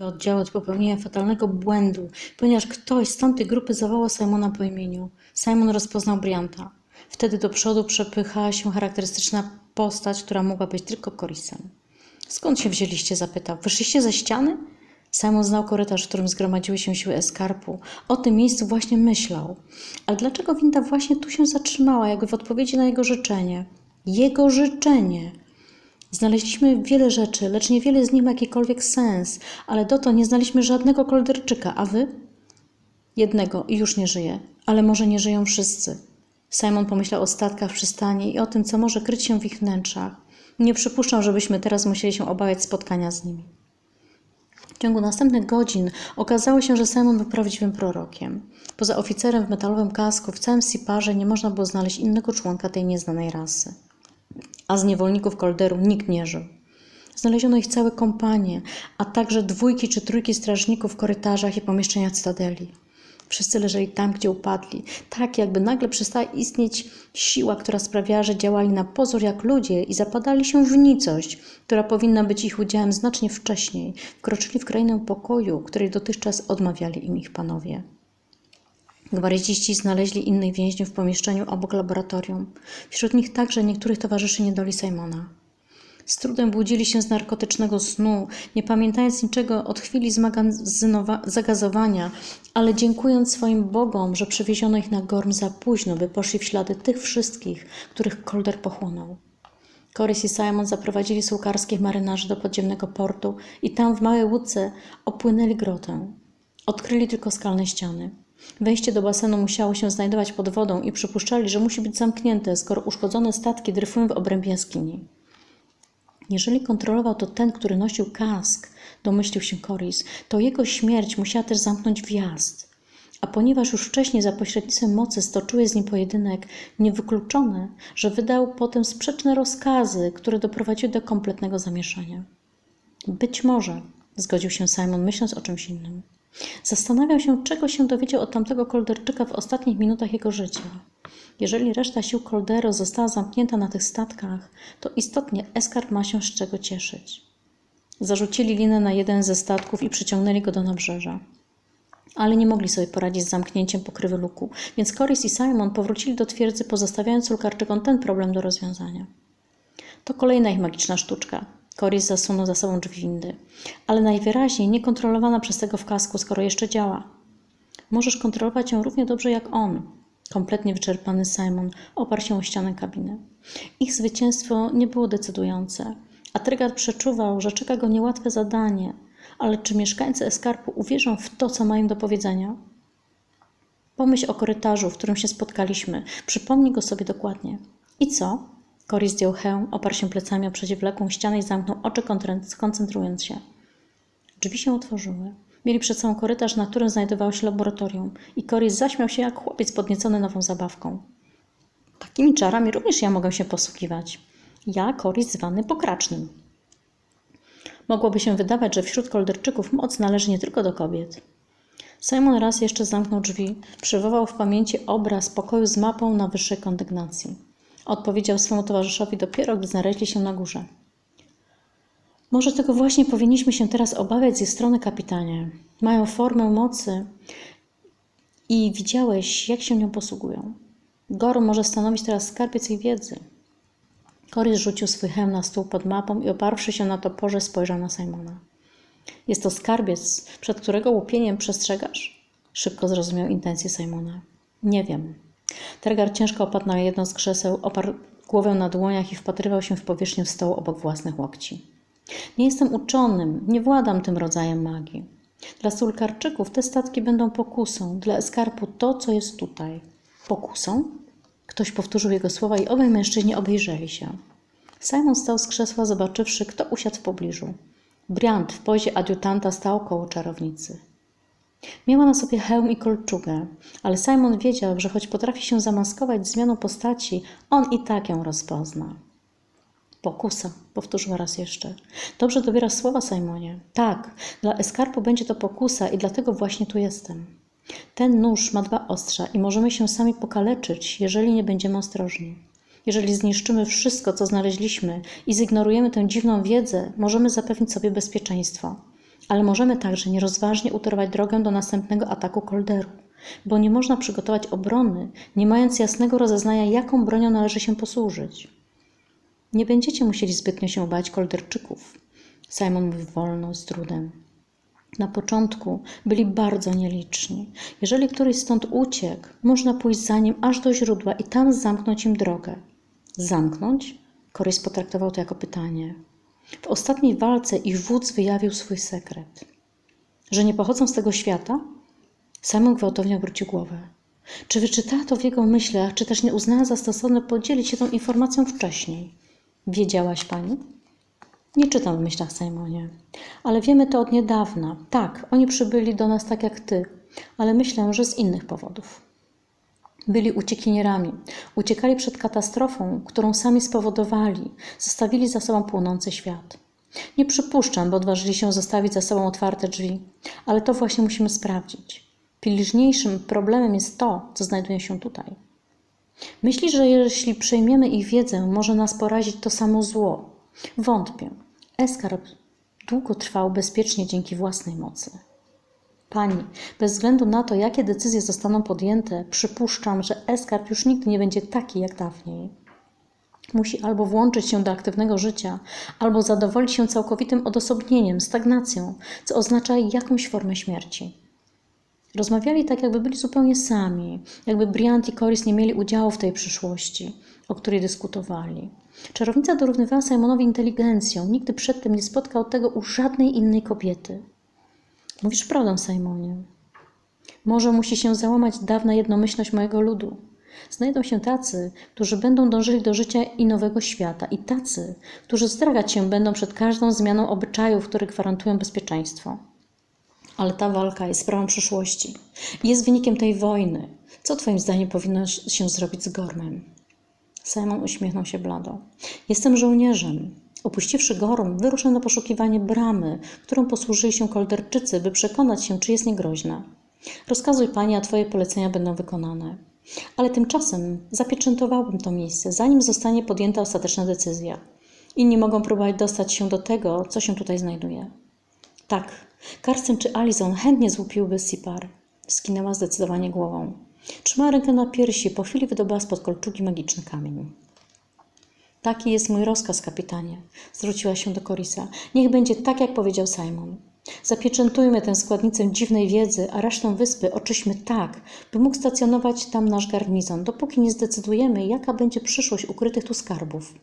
oddziału od popełnienia fatalnego błędu, ponieważ ktoś z tamtej grupy zawołał Simona po imieniu. Simon rozpoznał Brianta. Wtedy do przodu przepychała się charakterystyczna postać, która mogła być tylko Corisem. Skąd się wzięliście? zapytał. Wyszliście ze ściany? Simon znał korytarz, w którym zgromadziły się siły eskarpu. O tym miejscu właśnie myślał. Ale dlaczego winda właśnie tu się zatrzymała, jakby w odpowiedzi na jego życzenie? Jego życzenie! Znaleźliśmy wiele rzeczy, lecz niewiele z nich ma jakikolwiek sens, ale dotąd nie znaliśmy żadnego kolderczyka, a wy? Jednego i już nie żyje, ale może nie żyją wszyscy. Simon pomyślał o statkach w przystani i o tym, co może kryć się w ich wnętrzach. Nie przypuszczam, żebyśmy teraz musieli się obawiać spotkania z nimi. W ciągu następnych godzin okazało się, że Simon był prawdziwym prorokiem. Poza oficerem w metalowym kasku w całym Siparze nie można było znaleźć innego członka tej nieznanej rasy. A z niewolników Kolderu nikt nie żył. Znaleziono ich całe kompanie, a także dwójki czy trójki strażników w korytarzach i pomieszczeniach cytadeli. Wszyscy leżeli tam, gdzie upadli, tak jakby nagle przestała istnieć siła, która sprawiała, że działali na pozór jak ludzie i zapadali się w nicość, która powinna być ich udziałem znacznie wcześniej. Wkroczyli w krainę pokoju, której dotychczas odmawiali im ich panowie. Gwarydziści znaleźli innych więźniów w pomieszczeniu obok laboratorium. Wśród nich także niektórych towarzyszy niedoli Simona. Z trudem budzili się z narkotycznego snu, nie pamiętając niczego od chwili zagazowania, ale dziękując swoim bogom, że przewieziono ich na Gorm za późno, by poszli w ślady tych wszystkich, których Kolder pochłonął. Corys i Simon zaprowadzili sułkarskich marynarzy do podziemnego portu i tam w małej łódce opłynęli grotę. Odkryli tylko skalne ściany. Wejście do basenu musiało się znajdować pod wodą i przypuszczali, że musi być zamknięte, skoro uszkodzone statki dryfują w obrębie jaskini. Jeżeli kontrolował to ten, który nosił kask, domyślił się Corys, to jego śmierć musiała też zamknąć wjazd. A ponieważ już wcześniej za pośrednictwem mocy stoczyły z nim pojedynek, niewykluczone, że wydał potem sprzeczne rozkazy, które doprowadziły do kompletnego zamieszania. Być może, zgodził się Simon, myśląc o czymś innym. Zastanawiał się, czego się dowiedział od tamtego Kolderczyka w ostatnich minutach jego życia. Jeżeli reszta sił Koldero została zamknięta na tych statkach, to istotnie Eskarp ma się z czego cieszyć. Zarzucili linę na jeden ze statków i przyciągnęli go do nabrzeża. Ale nie mogli sobie poradzić z zamknięciem pokrywy luku, więc Corys i Simon powrócili do twierdzy, pozostawiając Sulkarczykom ten problem do rozwiązania. To kolejna ich magiczna sztuczka. Corys zasunął za sobą drzwi windy, ale najwyraźniej niekontrolowana przez tego w kasku, skoro jeszcze działa. Możesz kontrolować ją równie dobrze jak on. Kompletnie wyczerpany Simon oparł się o ścianę kabiny. Ich zwycięstwo nie było decydujące, a Trygat przeczuwał, że czeka go niełatwe zadanie. Ale czy mieszkańcy Eskarpu uwierzą w to, co mają do powiedzenia? Pomyśl o korytarzu, w którym się spotkaliśmy. Przypomnij go sobie dokładnie. I co? Cory zdjął hełm, oparł się plecami o przeciwległą ścianę i zamknął oczy, kontre- koncentrując się. Drzwi się otworzyły. Mieli przed sobą korytarz, na którym znajdowało się laboratorium i Cory zaśmiał się jak chłopiec podniecony nową zabawką. Takimi czarami również ja mogę się posługiwać. Ja, Cory zwany pokracznym. Mogłoby się wydawać, że wśród kolderczyków moc należy nie tylko do kobiet. Simon raz jeszcze zamknął drzwi, przywołał w pamięci obraz pokoju z mapą na wyższej kondygnacji. Odpowiedział swemu towarzyszowi dopiero, gdy znaleźli się na górze. Może tego właśnie powinniśmy się teraz obawiać z strony, kapitanie. Mają formę mocy i widziałeś, jak się nią posługują. Gorm może stanowić teraz skarbiec ich wiedzy. Corys rzucił swój hełm na stół pod mapą i oparłszy się na toporze spojrzał na Simona. Jest to skarbiec, przed którego łupieniem przestrzegasz? Szybko zrozumiał intencje Simona. Nie wiem. Tergar ciężko opadł na jedno z krzeseł, oparł głowę na dłoniach i wpatrywał się w powierzchnię stołu obok własnych łokci. Nie jestem uczonym, nie władam tym rodzajem magii. Dla Sulkarczyków te statki będą pokusą, dla Eskarpu to, co jest tutaj. Pokusą? Ktoś powtórzył jego słowa i obaj mężczyźni obejrzeli się. Simon stał z krzesła, zobaczywszy, kto usiadł w pobliżu. Briant w pozie adiutanta stał koło czarownicy. Miała na sobie hełm i kolczugę, ale Simon wiedział, że choć potrafi się zamaskować zmianą postaci, on i tak ją rozpozna. Pokusa, powtórzyła raz jeszcze. Dobrze dobierasz słowa, Simonie. Tak, dla Eskarpu będzie to pokusa i dlatego właśnie tu jestem. Ten nóż ma dwa ostrza i możemy się sami pokaleczyć, jeżeli nie będziemy ostrożni. Jeżeli zniszczymy wszystko, co znaleźliśmy i zignorujemy tę dziwną wiedzę, możemy zapewnić sobie bezpieczeństwo. Ale możemy także nierozważnie utorować drogę do następnego ataku kolderu, bo nie można przygotować obrony, nie mając jasnego rozeznania, jaką bronią należy się posłużyć. Nie będziecie musieli zbytnio się bać kolderczyków. Simon mówi wolno, z trudem. Na początku byli bardzo nieliczni. Jeżeli któryś stąd uciekł, można pójść za nim aż do źródła i tam zamknąć im drogę. Zamknąć? Korys potraktował to jako pytanie. W ostatniej walce ich wódz wyjawił swój sekret. Że nie pochodzą z tego świata? Simon gwałtownie obrócił głowę. Czy wyczytała to w jego myślach, czy też nie uznała za stosowne podzielić się tą informacją wcześniej? Wiedziałaś pani? Nie czytam w myślach Simonie, ale wiemy to od niedawna. Tak, oni przybyli do nas tak jak ty, ale myślę, że z innych powodów. Byli uciekinierami, uciekali przed katastrofą, którą sami spowodowali, zostawili za sobą płonący świat. Nie przypuszczam, by odważyli się zostawić za sobą otwarte drzwi, ale to właśnie musimy sprawdzić. Pilniejszym problemem jest to, co znajduje się tutaj. Myślisz, że jeśli przejmiemy ich wiedzę, może nas porazić to samo zło? Wątpię. Eskarp długo trwał bezpiecznie dzięki własnej mocy. Pani, bez względu na to, jakie decyzje zostaną podjęte, przypuszczam, że Eskarp już nigdy nie będzie taki jak dawniej. Musi albo włączyć się do aktywnego życia, albo zadowolić się całkowitym odosobnieniem, stagnacją, co oznacza jakąś formę śmierci. Rozmawiali tak, jakby byli zupełnie sami, jakby Briant i Coris nie mieli udziału w tej przyszłości, o której dyskutowali. Czarownica dorównywała Simonowi inteligencją. Nigdy przedtem nie spotkał tego u żadnej innej kobiety. Mówisz prawdę, Simonie. Może musi się załamać dawna jednomyślność mojego ludu. Znajdą się tacy, którzy będą dążyli do życia i nowego świata, i tacy, którzy zdragać się będą przed każdą zmianą obyczajów, które gwarantują bezpieczeństwo. Ale ta walka jest sprawą przyszłości. Jest wynikiem tej wojny. Co Twoim zdaniem powinno się zrobić z Gormem? Simon uśmiechnął się blado. Jestem żołnierzem. Opuściwszy Gorm, wyruszę na poszukiwanie bramy, którą posłużyli się kolderczycy, by przekonać się, czy jest niegroźna. Rozkazuj pani, a twoje polecenia będą wykonane. Ale tymczasem zapieczętowałbym to miejsce, zanim zostanie podjęta ostateczna decyzja. Inni mogą próbować dostać się do tego, co się tutaj znajduje. Tak, Karsten czy Alison chętnie złupiłby Sipar. Skinęła zdecydowanie głową. Trzymała rękę na piersi, po chwili wydobyła spod kolczugi magiczny kamień. Taki jest mój rozkaz, kapitanie, zwróciła się do Korisa. Niech będzie tak, jak powiedział Simon. Zapieczętujmy tę składnicę dziwnej wiedzy, a resztę wyspy oczyśmy tak, by mógł stacjonować tam nasz garnizon, dopóki nie zdecydujemy, jaka będzie przyszłość ukrytych tu skarbów.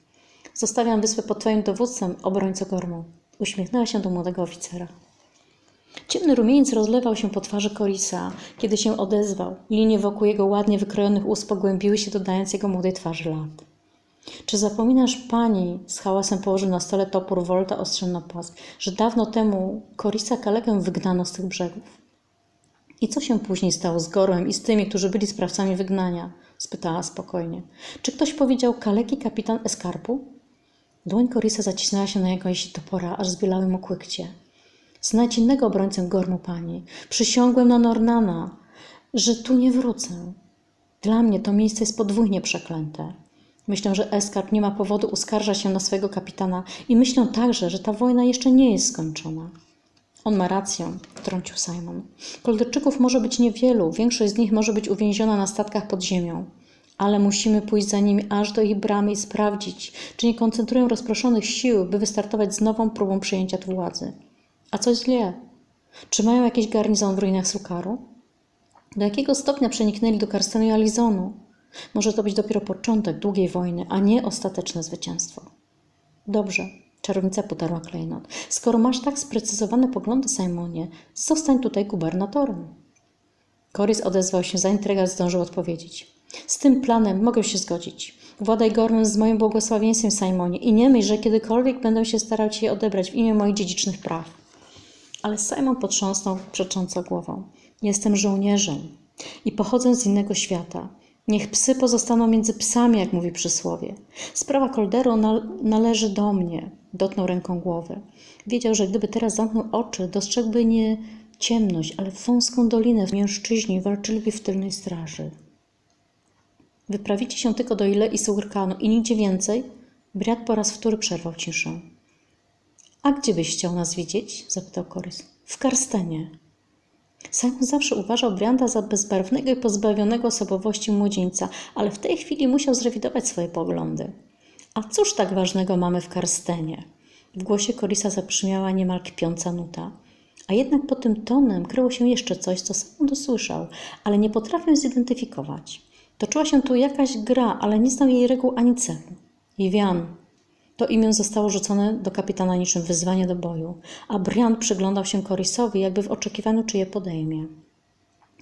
Zostawiam wyspę pod twoim dowództwem, obrońco Gormu. Uśmiechnęła się do młodego oficera. Ciemny rumieniec rozlewał się po twarzy Korisa, kiedy się odezwał. Linie wokół jego ładnie wykrojonych ust pogłębiły się, dodając jego młodej twarzy lat. Czy zapominasz pani, z hałasem położył na stole topór Volta ostrzem na pas, że dawno temu Korisa kalekę wygnano z tych brzegów? I co się później stało z Gorłem i z tymi, którzy byli sprawcami wygnania? spytała spokojnie. Czy ktoś powiedział kaleki kapitan Eskarpu? Dłoń Korisa zacisnęła się na jego jeśli topora, aż zbielały mu kłykcie. Znajdź innego obrońcę Gormu, pani. Przysiągłem na Nornana, że tu nie wrócę. Dla mnie to miejsce jest podwójnie przeklęte. Myślę, że Eskarp nie ma powodu uskarżać się na swojego kapitana i myślę także, że ta wojna jeszcze nie jest skończona. On ma rację, wtrącił Simon. Kolderczyków może być niewielu, większość z nich może być uwięziona na statkach pod ziemią. Ale musimy pójść za nimi aż do ich bramy i sprawdzić, czy nie koncentrują rozproszonych sił, by wystartować z nową próbą przejęcia tu władzy. A coś źle? Czy mają jakiś garnizon w ruinach Sukaru? Do jakiego stopnia przeniknęli do Karstenu i Alizonu? Może to być dopiero początek długiej wojny, a nie ostateczne zwycięstwo. Dobrze, czarownica potarła klejnot. Skoro masz tak sprecyzowane poglądy, Simonie, zostań tutaj gubernatorem. Korys odezwał się, zanim zdążył odpowiedzieć. Z tym planem mogę się zgodzić. Władaj Gormem z moim błogosławieństwem, Simonie, i nie myśl, że kiedykolwiek będę się starał ci je odebrać w imię moich dziedzicznych praw. Ale Simon potrząsnął przecząco głową. Jestem żołnierzem i pochodzę z innego świata. Niech psy pozostaną między psami, jak mówi przysłowie. Sprawa Kolderu należy do mnie. Dotknął ręką głowy. Wiedział, że gdyby teraz zamknął oczy, dostrzegłby nie ciemność, ale wąską dolinę. Mężczyźni walczyliby w tylnej straży. Wyprawicie się tylko do Ile i Sugrkanu i nigdzie więcej? Briat po raz wtóry przerwał ciszę. A gdzie byś chciał nas widzieć? zapytał Korys. w Karstenie. Simon zawsze uważał Brianda za bezbarwnego i pozbawionego osobowości młodzieńca, ale w tej chwili musiał zrewidować swoje poglądy. A cóż tak ważnego mamy w Karstenie? W głosie Korisa zabrzmiała niemal kpiąca nuta. A jednak pod tym tonem kryło się jeszcze coś, co Simon dosłyszał, ale nie potrafił zidentyfikować. Toczyła się tu jakaś gra, ale nie znał jej reguł ani celu. Iwian. To imię zostało rzucone do kapitana niczym wyzwanie do boju, a Brian przyglądał się Korisowi, jakby w oczekiwaniu, czy je podejmie.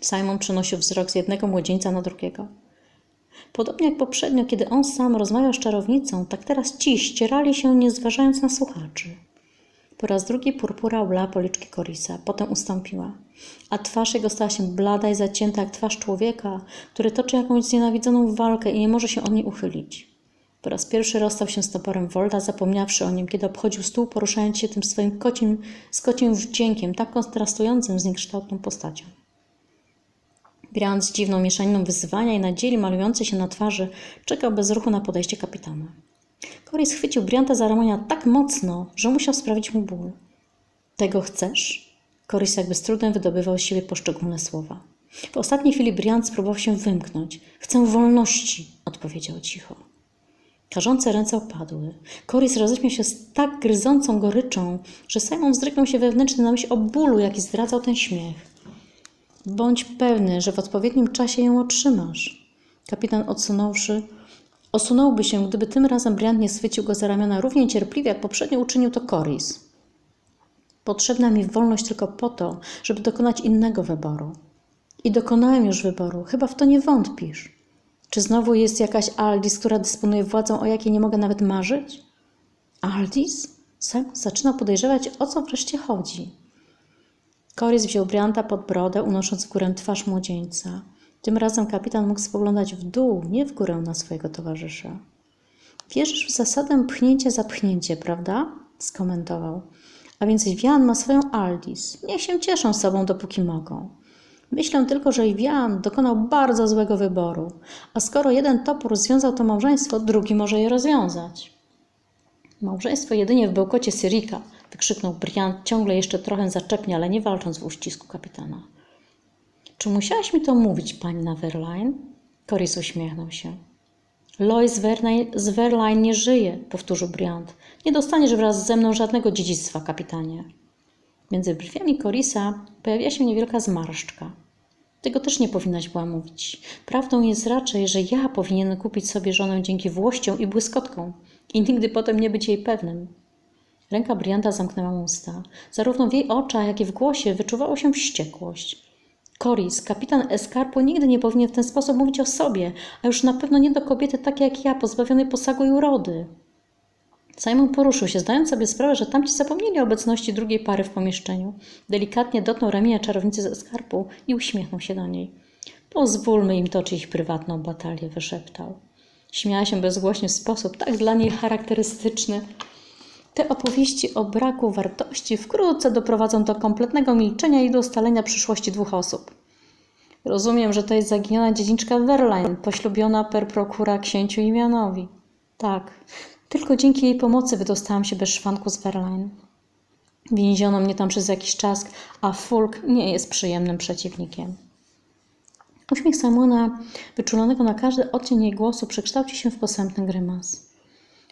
Simon przenosił wzrok z jednego młodzieńca na drugiego. Podobnie jak poprzednio, kiedy on sam rozmawiał z czarownicą, tak teraz ci ścierali się, nie zważając na słuchaczy. Po raz drugi purpura oblała policzki Korisa, potem ustąpiła, a twarz jego stała się blada i zacięta jak twarz człowieka, który toczy jakąś znienawidzoną walkę i nie może się od niej uchylić. Po raz pierwszy rozstał się z toporem Volta, zapomniawszy o nim, kiedy obchodził stół, poruszając się tym swoim kocim, z kocim wdziękiem, tak kontrastującym z niekształtną postacią. Grając dziwną mieszaniną wyzwania i nadziei malującej się na twarzy, czekał bez ruchu na podejście kapitana. Cory schwycił Brianta za ramiona tak mocno, że musiał sprawić mu ból. Tego chcesz? Corys jakby z trudem wydobywał z siebie poszczególne słowa. W ostatniej chwili Briant spróbował się wymknąć. Chcę wolności, odpowiedział cicho. Karzące ręce opadły. Corys roześmiał się z tak gryzącą goryczą, że Simon wzdrygnął się wewnętrzny na myśl o bólu, jaki zdradzał ten śmiech. Bądź pewny, że w odpowiednim czasie ją otrzymasz. Kapitan odsunąwszy, osunąłby się, gdyby tym razem Brian nie schwycił go za ramiona równie cierpliwie, jak poprzednio uczynił to Corys. Potrzebna mi wolność tylko po to, żeby dokonać innego wyboru. I dokonałem już wyboru, chyba w to nie wątpisz. Czy znowu jest jakaś Aldis, która dysponuje władzą, o jakiej nie mogę nawet marzyć? Aldis? Sam zaczyna podejrzewać, o co wreszcie chodzi. Corys wziął Brianta pod brodę, unosząc w górę twarz młodzieńca. Tym razem kapitan mógł spoglądać w dół, nie w górę na swojego towarzysza. Wierzysz w zasadę pchnięcie za pchnięcie, prawda? skomentował. A więc Iwian ma swoją Aldis. Niech się cieszą sobą, dopóki mogą. Myślę tylko, że Iwian dokonał bardzo złego wyboru, a skoro jeden topór związał to małżeństwo, drugi może je rozwiązać. Małżeństwo jedynie w bełkocie Syrika, wykrzyknął Brian, ciągle jeszcze trochę zaczepnie, ale nie walcząc w uścisku kapitana. Czy musiałaś mi to mówić, pani na Verline? Corys uśmiechnął się. Lois z Verline nie żyje, powtórzył Briand. Nie dostaniesz wraz ze mną żadnego dziedzictwa, kapitanie. Między brwiami Corisa pojawia się niewielka zmarszczka. Tego też nie powinnaś była mówić. Prawdą jest raczej, że ja powinienem kupić sobie żonę dzięki włościom i błyskotkom i nigdy potem nie być jej pewnym. Ręka Brianda zamknęła usta. Zarówno w jej oczach, jak i w głosie wyczuwało się wściekłość. Coris, kapitan Escarpo nigdy nie powinien w ten sposób mówić o sobie, a już na pewno nie do kobiety takiej jak ja, pozbawionej posagu i urody. Simon poruszył się, zdając sobie sprawę, że tamci zapomnieli obecności drugiej pary w pomieszczeniu. Delikatnie dotknął ramienia czarownicy ze skarpu i uśmiechnął się do niej. Pozwólmy im toczyć ich prywatną batalię, wyszeptał. Śmiała się bezgłośnie w sposób tak dla niej charakterystyczny. Te opowieści o braku wartości wkrótce doprowadzą do kompletnego milczenia i do ustalenia przyszłości dwóch osób. Rozumiem, że to jest zaginiona dziedziczka Verline, poślubiona per procura księciu Imianowi. Tak, tylko dzięki jej pomocy wydostałam się bez szwanku z Verline. Więziono mnie tam przez jakiś czas, a Fulk nie jest przyjemnym przeciwnikiem. Uśmiech Simona, wyczulonego na każdy odcień jej głosu, przekształci się w posępny grymas.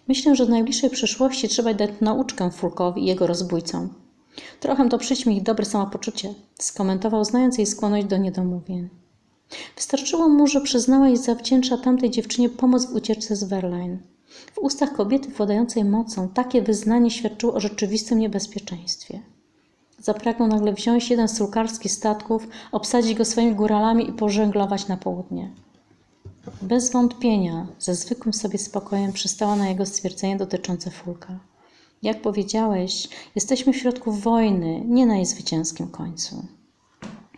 Myślę, że w najbliższej przyszłości trzeba dać nauczkę Fulkowi i jego rozbójcom. Trochę to przyćmi ich dobre samopoczucie, skomentował, znając jej skłonność do niedomówień. Wystarczyło mu, że przyznała i zawdzięcza tamtej dziewczynie pomoc w ucieczce z Verline. W ustach kobiety władającej mocą takie wyznanie świadczyło o rzeczywistym niebezpieczeństwie. Zapragnął nagle wziąć jeden z sulkarskich statków, obsadzić go swoimi góralami i pożeglować na południe. Bez wątpienia, ze zwykłym sobie spokojem przystała na jego stwierdzenie dotyczące Fulka. Jak powiedziałeś, jesteśmy w środku wojny, nie na jej zwycięskim końcu.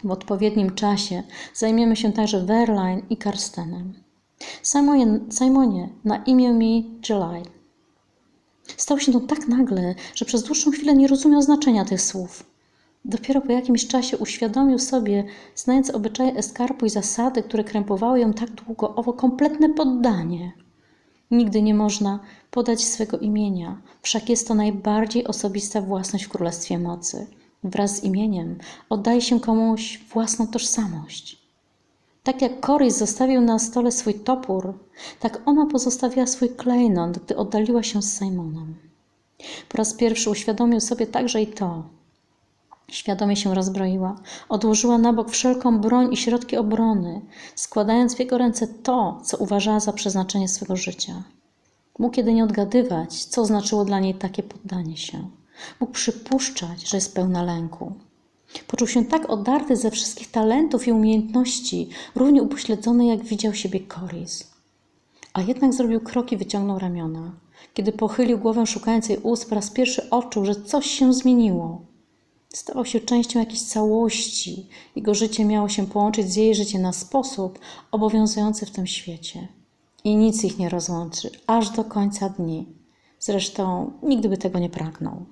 W odpowiednim czasie zajmiemy się także Verline i Karstenem. Simonie, Simonie na imię mi July. Stało się to tak nagle, że przez dłuższą chwilę nie rozumiał znaczenia tych słów. Dopiero po jakimś czasie uświadomił sobie, znając obyczaje Eskarpu i zasady, które krępowały ją tak długo, owo kompletne poddanie. Nigdy nie można podać swego imienia, wszak jest to najbardziej osobista własność w Królestwie Mocy. Wraz z imieniem oddaje się komuś własną tożsamość. Tak jak Corey zostawił na stole swój topór, tak ona pozostawiła swój klejnot, gdy oddaliła się z Simonem. Po raz pierwszy uświadomił sobie także i to. Świadomie się rozbroiła, odłożyła na bok wszelką broń i środki obrony, składając w jego ręce to, co uważała za przeznaczenie swego życia. Mógł jedynie odgadywać, co znaczyło dla niej takie poddanie się. Mógł przypuszczać, że jest pełna lęku. Poczuł się tak odarty ze wszystkich talentów i umiejętności, równie upośledzony, jak widział siebie Coris. A jednak zrobił krok i wyciągnął ramiona. Kiedy pochylił głowę szukając jej ust, po raz pierwszy odczuł, że coś się zmieniło. Stawał się częścią jakiejś całości. Jego życie miało się połączyć z jej życiem na sposób obowiązujący w tym świecie. I nic ich nie rozłączy, aż do końca dni. Zresztą nigdy by tego nie pragnął.